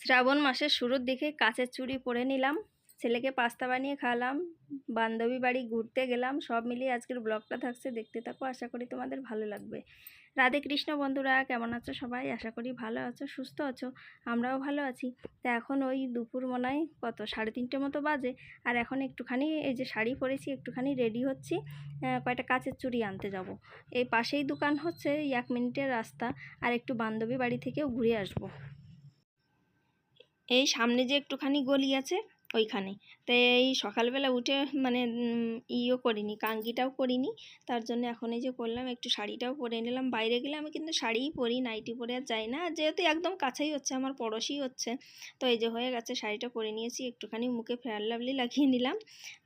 শ্রাবণ মাসের শুরুর দিকে কাচের চুড়ি পরে নিলাম, ছেলেকে পাস্তা বানিয়ে খাওয়ালাম বান্ধবী বাড়ি ঘুরতে গেলাম, সব মিলিয়ে আজকের ব্লগটা থাকছে, দেখতে থাকো, আশা করি তোমাদের ভালো লাগবে। রাধে কৃষ্ণ বন্ধুরা, কেমন আছো সবাই? আশা করি ভালো আছো, সুস্থ আছো, আমরাও ভালো আছি। তা এখন ওই দুপুর মনায় কত, সাড়ে তিনটে মতো বাজে, আর এখন একটুখানি এই যে শাড়ি পরেছি, একটুখানি রেডি হচ্ছি কয়টা কাচের চুড়ি আনতে যাব। এই পাশেই দোকান হচ্ছে এক মিনিটের রাস্তা, আর একটু বান্ধবী বাড়ি থেকেও ঘুরে আসব। এই সামনে যে একটুখানি গলি আছে ওইখানে তো এই সকালবেলা উঠে মানে ইও করিনি, কাঙ্গিটাও করিনি। তার জন্য এখন এই যে করলাম, একটু শাড়িটাও পরে নিলাম। বাইরে গেলে আমি কিন্তু শাড়িই পরি, নাইটি পরে আর যাই না। যেহেতু একদম কাছেই হচ্ছে, আমার পড়োশই হচ্ছে। তো এই যে হয়ে গেছে, শাড়িটা পরে নিয়েছি, একটুখানি মুখে ফেয়ার লাভলি লাগিয়ে নিলাম।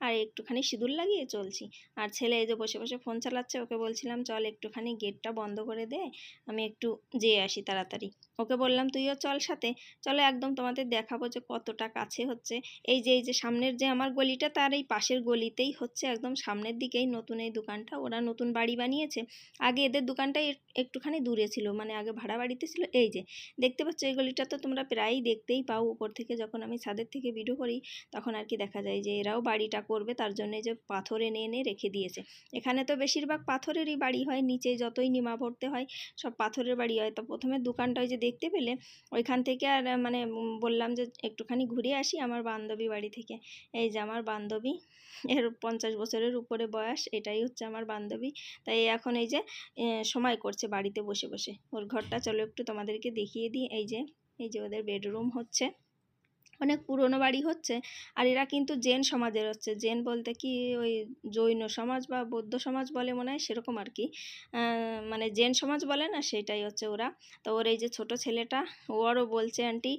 আর একটুখানি সিঁদুর লাগিয়ে চলছি। আর ছেলে এই যে বসে বসে ফোন চালাচ্ছে, ওকে বলছিলাম, চল একটুখানি গেটটা বন্ধ করে দে, আমি একটু যেয়ে আসি তাড়াতাড়ি। ওকে বললাম, তুইও চল সাথে। চলো একদম তোমাদের দেখাবো যে কতটা কাছে হচ্ছে। এই যে এই যে সামনের যে আমার গলিটা, তার এই পাশের গলিতেই হচ্ছে একদম সামনের দিকেই নতুন এই দোকানটা। ওরা নতুন বাড়ি বানিয়েছে। আগে এদের দোকানটা একটুখানি দূরে ছিল মানে আগে ভাড়া বাড়িতে ছিল। এই যে, দেখতে পাচ্ছ এই গলিটা তো তোমরা প্রায়ই দেখতেই পাও। উপর থেকে যখন আমি ছাদের থেকে ভিডিও করি, তখন আর কি দেখা যায় যে, এরাও বাড়িটা করবে, তার জন্য যে পাথর এনে এনে রেখে দিয়েছে। এখানে তো বেশিরভাগ পাথরেরই বাড়ি হয়, নিচে যতই নিমা ভরতে হয়, সব পাথরের বাড়ি হয়। তো প্রথমে দোকানটা ওই যে দেখতে পেলে, ওইখান থেকে আর মানে বললাম যে, একটুখানি ঘুরে আসি। আমার বান্ধবী বাড়ি থেকে। এই যে আমার বান্ধবী, এর পঞ্চাশ বছরের উপরে বয়স, এটাই হচ্ছে আমার বান্ধবী। তাই এখন এই যে সময় করছে বাড়িতে বসে বসে। ওর ঘরটা চলো একটু তোমাদেরকে দেখিয়ে দিই। এই যে এই যে ওদের বেডরুম হচ্ছে। অনেক পুরনো বাড়ি হচ্ছে, আর এরা কিন্তু জেন সমাজের হচ্ছে। জেন বলতে কি ওই জৈন সমাজ বা বৌদ্ধ সমাজ বলে মনে হয়, সেরকম আর কি। মানে জেন সমাজ বলে না, সেটাই হচ্ছে ওরা। তো ওর এই যে ছোট ছেলেটা, ও আরও বলছে, আন্টি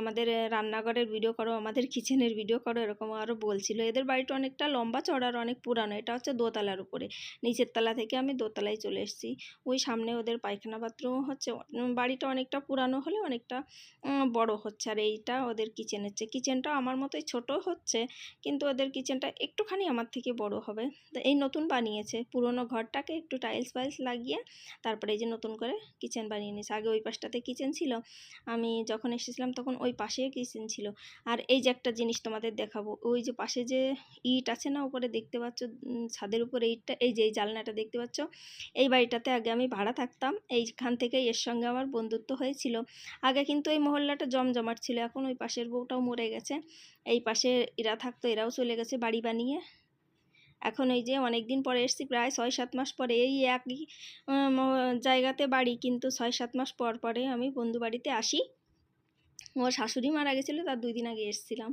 আমাদের রান্নাঘরের ভিডিও করো, আমাদের কিচেনের ভিডিও করো, এরকম আরও বলছিল। এদের বাড়িটা অনেকটা লম্বা চড়া আর অনেক পুরানো। এটা হচ্ছে দোতলার উপরে। নিচের তলা থেকে আমি দোতলায় চলে এসেছি। ওই সামনে ওদের পায়খানা বাথরুম হচ্ছে। বাড়িটা অনেকটা পুরানো হলে অনেকটা বড় হচ্ছে। আর এইটা ওদের কিচেন হচ্ছে কিচেনটা আমার মতোই ছোট হচ্ছে, কিন্তু ওদের কিচেনটা একটুখানি আমার থেকে বড় হবে। তো এই নতুন বানিয়েছে, পুরোনো ঘরটাকে একটু টাইলস ফাইলস লাগিয়ে তারপরে এই যে নতুন করে কিচেন বানিয়ে নিয়েছে। আগে ওই পাশটাতে কিচেন ছিল, আমি যখন এসেছিলাম তখন ওই পাশেই কিচেন ছিল। আর এই যে একটা জিনিস তোমাদের দেখাবো, ওই যে পাশে যে ইট আছে না উপরে দেখতে পাচ্ছ ছাদের উপরে ইটটা, এই যে এই জালনাটা দেখতে পাচ্ছ, এই বাড়িটাতে আগে আমি ভাড়া থাকতাম, এইখান থেকে এর সঙ্গে আমার বন্ধুত্ব হয়েছিল। আগে কিন্তু এই মহল্লাটা জমজমাট ছিল, এখন ওই পাশের বউটাও মরে গেছে। এই পাশে এরা থাকতো, এরাও চলে গেছে বাড়ি বানিয়ে। এখন এই যে অনেক দিন পরে এসেছি, প্রায় ছয় সাত মাস পরে এই একই জায়গাতে বাড়ি, কিন্তু ছয় সাত মাস পর পরে আমি বন্ধু বাড়িতে আসি। ও শাশুড়ি মারা গেছিল, তার দুই দিন আগে এসেছিলাম।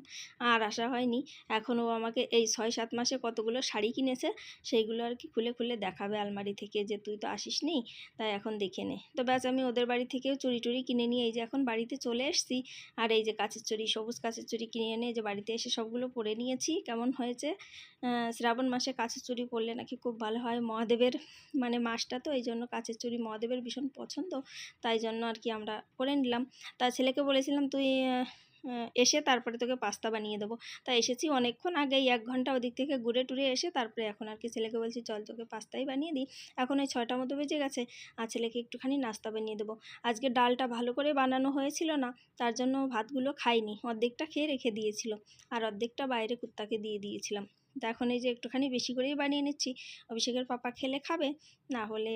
আর আসা হয়নি। এখনও আমাকে এই ছয় সাত মাসে কতগুলো শাড়ি কিনেছে, সেইগুলো আর কি খুলে খুলে দেখাবে আলমারি থেকে যে তুই তো আসিস নি, তাই এখন দেখে নে। তো ব্যাস, আমি ওদের বাড়ি থেকেও চুরি টুরি কিনে নিয়ে এই যে এখন বাড়িতে চলে এসেছি। আর এই যে কাচের চুড়ি সবুজ কাচের চুড়ি কিনে এনে যে বাড়িতে এসে সবগুলো পরে নিয়েছি, কেমন হয়েছে? শ্রাবণ মাসে কাচের চুড়ি পরলে নাকি খুব ভালো হয়। মহাদেবের মানে মাসটা তো, এই জন্য কাচের চুড়ি মহাদেবের ভীষণ পছন্দ, তাই জন্য আর কি আমরা পরে নিলাম। তা ছেলেকে বলেছিলাম তুই এসে তারপরে তোকে পাস্তা বানিয়ে দেবো। তা এসেছি অনেকক্ষণ আগেই, এক ঘণ্টা ওদিক থেকে ঘুরে টুরে এসে তারপরে এখন আর কি ছেলেকে বলছি, চল তোকে পাস্তাই বানিয়ে দিই। এখন ওই ছয়টা মতো বেজে গেছে, আর ছেলেকে একটুখানি নাস্তা বানিয়ে দেবো। আজকে ডালটা ভালো করে বানানো হয়েছিল না, তার জন্য ভাতগুলো খাইনি অর্ধেকটা খেয়ে রেখে দিয়েছিল, আর অর্ধেকটা বাইরে কুত্তাকে দিয়ে দিয়েছিলাম। তা এখন এই যে একটুখানি বেশি করেই বানিয়ে নিচ্ছি, অভিষেকের পাপা খেলে খাবে, না হলে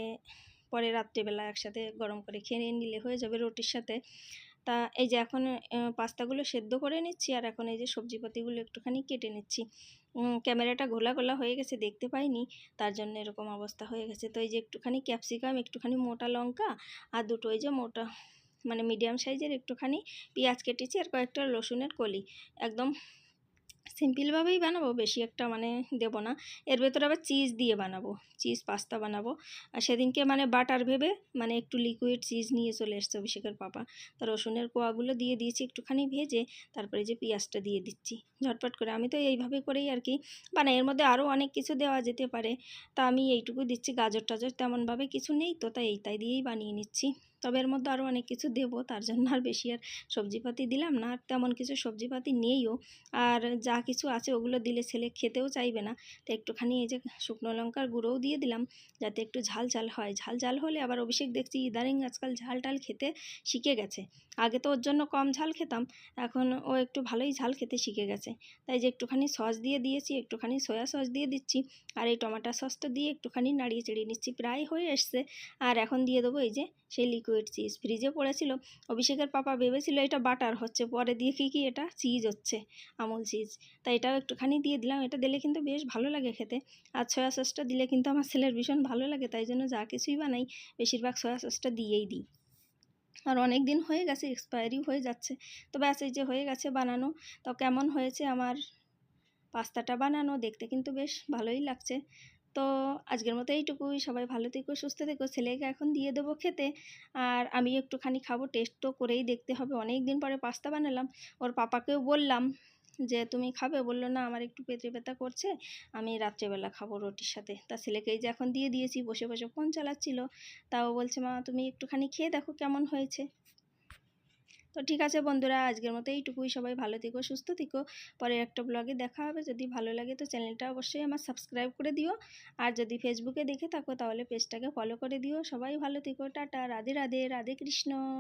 পরে রাত্রেবেলা একসাথে গরম করে খেয়ে নিলে হয়ে যাবে রুটির সাথে। তা এই যে এখন পাস্তাগুলো সেদ্ধ করে নিচ্ছি আর এখন এই যে সবজিপাতিগুলো একটুখানি কেটে নিচ্ছি। ক্যামেরাটা ঘোলা ঘোলা হয়ে গেছে, দেখতে পাইনি, তার জন্য এরকম অবস্থা হয়ে গেছে। তো এই যে একটুখানি ক্যাপসিকাম, একটুখানি মোটা লঙ্কা আর দুটো এই যে মোটা মানে মিডিয়াম সাইজের একটুখানি পেঁয়াজ কেটেছি আর কয়েকটা রসুনের কলি। একদম সিম্পলভাবেই বানাবো, বেশি একটা মানে দেবো না। এর ভেতরে আবার চিজ দিয়ে বানাবো চিজ পাস্তা বানাবো। আর সেদিনকে মানে বাটার ভেবে মানে একটু লিকুইড চিজ নিয়ে চলে এসছে অভিষেকের পাপা। তো রসুনের কোয়াগুলো দিয়ে দিয়েছি, একটুখানি ভেজে তারপরে যে পেঁয়াজটা দিয়ে দিচ্ছি। ঝটপট করে, আমি তো এইভাবে করেই আর কি বানাই। এর মধ্যে আরও অনেক কিছু দেওয়া যেতে পারে। তা আমি এইটুকু দিচ্ছি, গাজর টাজর তেমনভাবে কিছু নেই তো, তাই এইটাই দিয়েই বানিয়ে নিচ্ছি। তবে এর মধ্যে আরও অনেক কিছু দেবো, তার জন্য আর বেশি আর সবজিপাতি দিলাম না, আর তেমন কিছু সবজিপাতি নেইও। আর যা কিছু আছে ওগুলো দিলে ছেলে খেতেও চাইবে না। তো একটুখানি এই যে শুকনো লঙ্কার গুঁড়োও দিয়ে দিলাম, যাতে একটু ঝাল ঝাল হয়। ঝাল ঝাল হলে আবার অভিষেক দেখছি ইদানিং আজকাল ঝাল টাল খেতে শিখে গেছে। আগে তো ওর জন্য কম ঝাল খেতাম, এখন ও একটু ভালোই ঝাল খেতে শিখে গেছে। তাই যে একটুখানি সস দিয়ে দিয়েছি, একটুখানি সয়া সস দিয়ে দিচ্ছি, আর এই টমেটো সসটা দিয়ে একটুখানি নাড়িয়ে চেড়িয়ে নিচ্ছি, প্রায় হয়ে এসছে। আর এখন দিয়ে দেবো এই যে সেই লিকুইড চিজ ফ্রিজে পড়েছিল, অভিষেকের পাপা ভেবেছিল এটা বাটার হচ্ছে পরে কি কি এটা? চিজ হচ্ছে, আমুল চিজ তাই এটাও একটুখানি দিয়ে দিলাম, এটা দিলে কিন্তু বেশ ভালো লাগে খেতে। আর সয়া সসটা দিলে কিন্তু আমার ছেলের ভীষণ ভালো লাগে, তাই জন্য যা কিছুই বানাই, বেশিরভাগ সয়া সসটা দিয়েই দিই। আর অনেক দিন হয়ে গেছে এক্সপায়ারি হয়ে যাচ্ছে, তো ব্যাস এই যে হয়ে গেছে বানানো, তো কেমন হয়েছে আমার পাস্তাটা বানানো, দেখতে কিন্তু বেশ ভালোই লাগছে। তো আজকের মতো এইটুকুই। সবাই ভালো থেকো, সুস্থ থেকো। ছেলেকে এখন দিয়ে দেবো খেতে। আর আমি একটুখানি খাব টেস্ট তো করেই দেখতে হবে। অনেক দিন পরে পাস্তা বানালাম। ওর পাপাকেও বললাম যে, তুমি খাবে? বলল, না, আমার একটু পেটে ব্যথা করছে। আমি রাত্রেবেলা খাব রুটির সাথে। তা ছেলেকেই যে এখন দিয়ে দিয়েছি, বসে বসে ফোন চালাচ্ছিল। তাও বলছে, মা, তুমি একটুখানি খেয়ে দেখো কেমন হয়েছে। তো ঠিক আছে বন্ধুরা, আজকের মতো এইটুকুই। সবাই ভালো থেকো, সুস্থ থেকো। পরের একটা ব্লগে দেখা হবে। যদি ভালো লাগে তো চ্যানেলটা অবশ্যই আমার সাবস্ক্রাইব করে দিও। আর যদি ফেসবুকে দেখে থাকো তাহলে পেজটাকে ফলো করে দিও। সবাই ভালো থেকো। টাটা। রাধে রাধে। রাধে কৃষ্ণ।